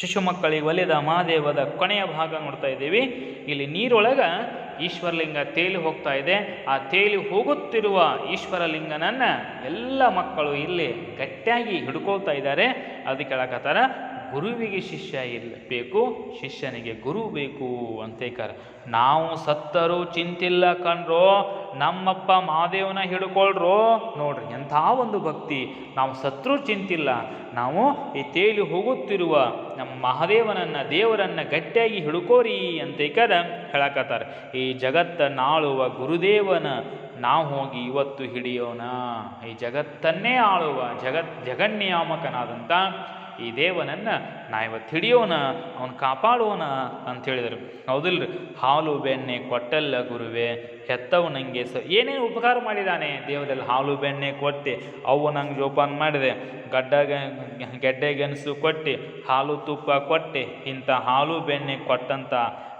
ಶಿಶು ಮಕ್ಕಳಿಗೆ ಒಲಿದ ಮಹಾದೇವದ ಕೊನೆಯ ಭಾಗ ನೋಡ್ತಾ ಇದ್ದೀವಿ. ಇಲ್ಲಿ ನೀರೊಳಗ ಈಶ್ವರಲಿಂಗ ತೇಲಿ ಹೋಗ್ತಾ ಇದೆ. ಆ ತೇಲಿ ಹೋಗುತ್ತಿರುವ ಈಶ್ವರಲಿಂಗನನ್ನ ಎಲ್ಲ ಮಕ್ಕಳು ಇಲ್ಲಿ ಗಟ್ಟಿಯಾಗಿ ಹಿಡ್ಕೊಳ್ತಾ ಇದ್ದಾರೆ. ಅದಕ್ಕೆ ಹೇಳಕತ್ತಾರ ಗುರುವಿಗೆ ಶಿಷ್ಯ ಇಲ್ಲ ಬೇಕು ಶಿಷ್ಯನಿಗೆ ಗುರು ಬೇಕು ಅಂತ ಕರ ನಾವು ಸತ್ತರೂ ಚಿಂತಿಲ್ಲ ಕಣ್ರೋ ನಮ್ಮಪ್ಪ ಮಹಾದೇವನ ಹಿಡ್ಕೊಳ್ರೋ. ನೋಡ್ರಿ, ಎಂಥ ಒಂದು ಭಕ್ತಿ. ನಾವು ಸತ್ರೂ ಚಿಂತಿಲ್ಲ. ನಾವು ಈ ತೇಲಿ ಹೋಗುತ್ತಿರುವ ನಮ್ಮ ಮಹಾದೇವನನ್ನ, ದೇವರನ್ನ ಗಟ್ಟಿಯಾಗಿ ಹಿಡ್ಕೋರಿ ಅಂತ ಹೇಳಕತ್ತಾರ. ಈ ಜಗತ್ತನ್ನಾಳುವ ಗುರುದೇವನ, ನಾವು ಹೋಗಿ ಇವತ್ತು ಹಿಡಿಯೋಣ. ಈ ಜಗತ್ತನ್ನೇ ಆಳುವ ಜಗತ್ ಜಗನ್ನಿಯಾಮಕನಾದಂಥ ಈ ದೇವನನ್ನು ನಾ ಇವತ್ತು ಹಿಡಿಯೋಣ, ಅವನು ಕಾಪಾಡೋಣ ಅಂತ ಹೇಳಿದರು ಹೌದಿಲ್ರಿ? ಹಾಲು, ಬೆಣ್ಣೆ ಕೊಟ್ಟಲ್ಲ ಗುರುವೆ ಹೆತ್ತವು ನನಗೆ ಸ, ಏನೇನು ಉಪಕಾರ ಮಾಡಿದಾನೆ? ದೇವರಲ್ಲಿ ಹಾಲು, ಬೆಣ್ಣೆ ಕೊಟ್ಟು, ಅವು ನಂಗೆ ಜೋಪಾನ ಮಾಡಿದೆ. ಗಡ್ಡ ಗೆಡ್ಡೆ ಗೆಣಸು ಕೊಟ್ಟು, ಹಾಲು ತುಪ್ಪ ಕೊಟ್ಟು, ಇಂಥ ಹಾಲು, ಬೆಣ್ಣೆ ಕೊಟ್ಟಂತ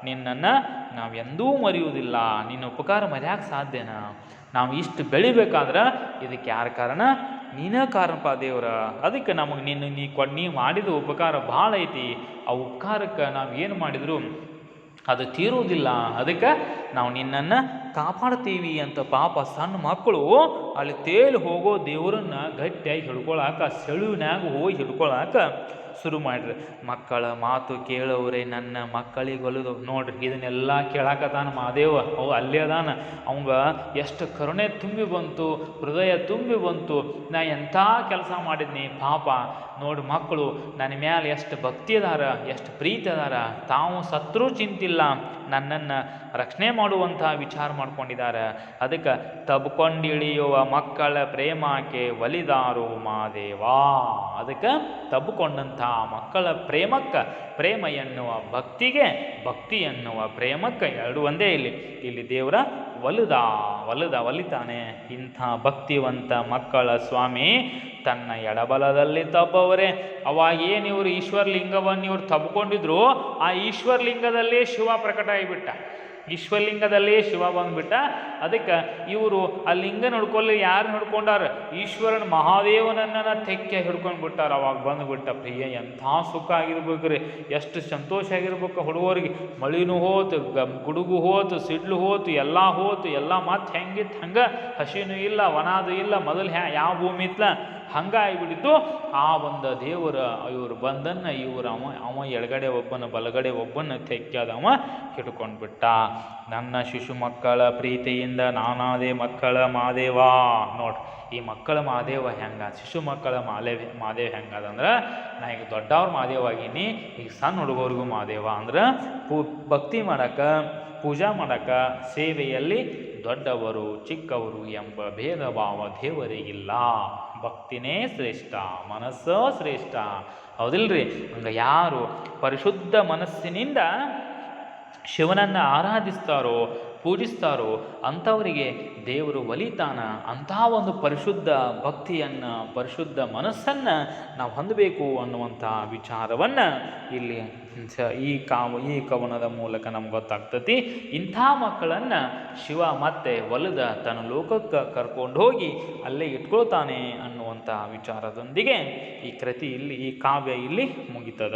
ನಿನ್ನನ್ನು ನಾವು ಎಂದೂ ಮರೆಯುವುದಿಲ್ಲ. ನಿನ್ನ ಉಪಕಾರ ಮರೆಯಕ್ಕೆ ಸಾಧ್ಯನಾ? ನಾವು ಇಷ್ಟು ಬೆಳಿಬೇಕಾದ್ರೆ ಇದಕ್ಕೆ ಯಾರ ಕಾರಣ? ನೀನೇ ಕಾರಣಪ್ಪ ದೇವರ? ಅದಕ್ಕೆ ನಮಗೆ ನಿನ್ನ ನೀ ಕೊ, ನೀ ಮಾಡಿದ ಉಪಕಾರ ಭಾಳ ಐತಿ. ಆ ಉಪಕಾರಕ್ಕೆ ನಾವು ಏನು ಮಾಡಿದ್ರು? ಅದು ತೀರುವುದಿಲ್ಲ. ಅದಕ್ಕೆ ನಾವು ನಿನ್ನನ್ನು ಕಾಪಾಡ್ತೀವಿ ಅಂತ ಪಾಪ ಸಣ್ಣ ಮಕ್ಕಳು ಅಲ್ಲಿ ತೇಲಿ ಹೋಗೋ ದೇವರನ್ನ ಗಟ್ಟಿಯಾಗಿ ಹಿಡ್ಕೊಳಾಕ, ಸೆಳುವಿನಾಗ ಹೋಗಿ ಹಿಡ್ಕೊಳಾಕ ಶುರು ಮಾಡ್ರಿ. ಮಕ್ಕಳ ಮಾತು ಕೇಳೋರೆ ನನ್ನ ಮಕ್ಕಳಿಗೊಲದು ನೋಡ್ರಿ, ಇದನ್ನೆಲ್ಲ ಕೇಳಾಕತಾನ ಮಾದೇವ ಅವು ಅಲ್ಲೇ ಅದಾನ. ಅವಂಗ ಎಷ್ಟು ಕರುಣೆ ತುಂಬಿ ಬಂತು, ಹೃದಯ ತುಂಬಿ ಬಂತು. ನಾ ಎಂಥ ಕೆಲಸ ಮಾಡಿದ್ನಿ, ಪಾಪ. ನೋಡಿ ಮಕ್ಕಳು, ನನ್ನ ಮ್ಯಾಲೆ ಎಷ್ಟು ಭಕ್ತಿ ಅದಾರ, ಎಷ್ಟು ಪ್ರೀತಿ ಅದಾರ. ತಾವು ಸತ್ರು ಚಿಂತಿಲ್ಲ. ನನ್ನನ್ನು ರಕ್ಷಣೆ ಮಾಡುವಂಥ ವಿಚಾರ ಮಾಡ್ಕೊಂಡಿದ್ದಾರೆ. ಅದಕ್ಕೆ ತಬ್ಕೊಂಡಿಳಿಯುವ ಮಕ್ಕಳ ಪ್ರೇಮಕ್ಕೆ ಒಲಿದಾರು ಮಾದೇವಾ ಅದಕ್ಕೆ ತಬ್ಕೊಂಡಂಥ ಮಕ್ಕಳ ಪ್ರೇಮಕ್ಕೆ, ಪ್ರೇಮ ಎನ್ನುವ ಭಕ್ತಿಗೆ, ಭಕ್ತಿ ಎನ್ನುವ ಪ್ರೇಮಕ್ಕೆ ಎರಡು ಒಂದೇ ಇಲ್ಲಿ. ಇಲ್ಲಿ ದೇವರ ಒಲಿದ, ಒಲದ, ಒಲಿತಾನೆ. ಇಂಥ ಭಕ್ತಿವಂತ ಮಕ್ಕಳ ಸ್ವಾಮಿ ತನ್ನ ಎಡಬಲದಲ್ಲಿ ತಬ್ಬವರೇ. ಅವಾಗ ಏನು ಇವರು ಈಶ್ವರಲಿಂಗವನ್ನು ಇವರು ತಬ್ಕೊಂಡಿದ್ರು, ಆ ಈಶ್ವರಲಿಂಗದಲ್ಲೇ ಶಿವ ಪ್ರಕಟ ಆಗಿಬಿಟ್ಟ. ಈಶ್ವರಲಿಂಗದಲ್ಲೇ ಶಿವ ಬಂದ್ಬಿಟ್ಟ. ಅದಕ್ಕೆ ಇವರು ಆ ಲಿಂಗ ನೋಡ್ಕೊಳ್ಳಿ, ಯಾರು ನೋಡ್ಕೊಂಡಾರ? ಈಶ್ವರನ ಮಹಾದೇವನನ್ನ ತೆಕ್ಕೆ ಹಿಡ್ಕೊಂಡು ಬಿಟ್ಟಾರ. ಅವಾಗ ಬಂದುಬಿಟ್ಟ ಪ್ರಿಯ, ಎಂಥ ಸುಖ ಆಗಿರ್ಬೇಕ್ರಿ ಎಷ್ಟು ಸಂತೋಷ ಆಗಿರ್ಬೇಕು ಹುಡುಗರಿಗೆ. ಮಳಿನೂ ಹೋತು ಗುಡುಗು ಹೋತು, ಸಿಡ್ಲು ಹೋತು, ಎಲ್ಲ ಹೋತು, ಎಲ್ಲ ಮತ್ತೆ ಹೆಂಗಿತ್ತು ಹಂಗೆ ಹಸಿನೂ ಇಲ್ಲ, ವನಾದು ಇಲ್ಲ, ಮೊದಲು ಹ್ಯಾ ಯಾವ ಭೂಮಿ ಇತ್ಲ? ಹಂಗೆ ಆಗಿಬಿಟ್ಟಿತ್ತು. ಆ ಒಂದು ದೇವರ, ಇವರು ಬಂದನ್ನು ಇವರು ಅವ ಅವ ಎಡಗಡೆ ಒಬ್ಬನ, ಬಲಗಡೆ ಒಬ್ಬನ ತೆಕ್ಕಾದವ ಹಿಡ್ಕೊಂಡು ಬಿಟ್ಟ. ನನ್ನ ಶಿಶು ಮಕ್ಕಳ ಪ್ರೀತಿಯಿಂದ ನಾನಾದೇ ಮಕ್ಕಳ ಮಾದೇವ. ನೋಡ್ರಿ ಈ ಮಕ್ಕಳ ಮಾದೇವ ಹೆಂಗ, ಶಿಶು ಮಕ್ಕಳ ಮಾದೇವ ಮಾದೇವ ಹೆಂಗದಂದ್ರೆ ನಾ ಈಗ ದೊಡ್ಡವ್ರ ಮಾದೇವ ಆಗೀನಿ, ಈಗ ಸಣ್ಣ ಹುಡುಗರಿಗೂ ಮಾದೇವ. ಅಂದ್ರೆ, ಪೂ, ಭಕ್ತಿ ಮಾಡಕ್ಕೆ ಪೂಜಾ ಮಾಡಕ್ಕೆ ಸೇವೆಯಲ್ಲಿ ದೊಡ್ಡವರು, ಚಿಕ್ಕವರು ಎಂಬ ಭೇದ ಭಾವ ದೇವರಿಗಿಲ್ಲ. ಭಕ್ತಿನೇ ಶ್ರೇಷ್ಠ, ಮನಸ್ಸೋ ಶ್ರೇಷ್ಠ. ಹೌದಿಲ್ರಿ? ಹಂಗೆ ಯಾರು ಪರಿಶುದ್ಧ ಮನಸ್ಸಿನಿಂದ ಶಿವನನ್ನು ಆರಾಧಿಸ್ತಾರೋ ಪೂಜಿಸ್ತಾರೋ ಅಂಥವರಿಗೆ ದೇವರು ಒಲಿತಾನ? ಅಂತಹ ಒಂದು ಪರಿಶುದ್ಧ ಭಕ್ತಿಯನ್ನು, ಪರಿಶುದ್ಧ ಮನಸ್ಸನ್ನು ನಾವು ಹೊಂದಬೇಕು ಅನ್ನುವಂಥ ವಿಚಾರವನ್ನು ಇಲ್ಲಿ ಈ ಕಾವ, ಈ ಕವನದ ಮೂಲಕ ನಮ್ಗೆ ಗೊತ್ತಾಗ್ತತಿ. ಇಂಥ ಮಕ್ಕಳನ್ನು ಶಿವ ಮತ್ತೆ ಒಲಿದ ತನ್ನ ಲೋಕಕ್ಕೆ ಕರ್ಕೊಂಡು ಹೋಗಿ ಅಲ್ಲೇ ಇಟ್ಕೊಳ್ತಾನೆ ಅನ್ನುವಂಥ ವಿಚಾರದೊಂದಿಗೆ ಈ ಕೃತಿ ಇಲ್ಲಿ, ಈ ಕಾವ್ಯ ಇಲ್ಲಿ ಮುಗಿತದ.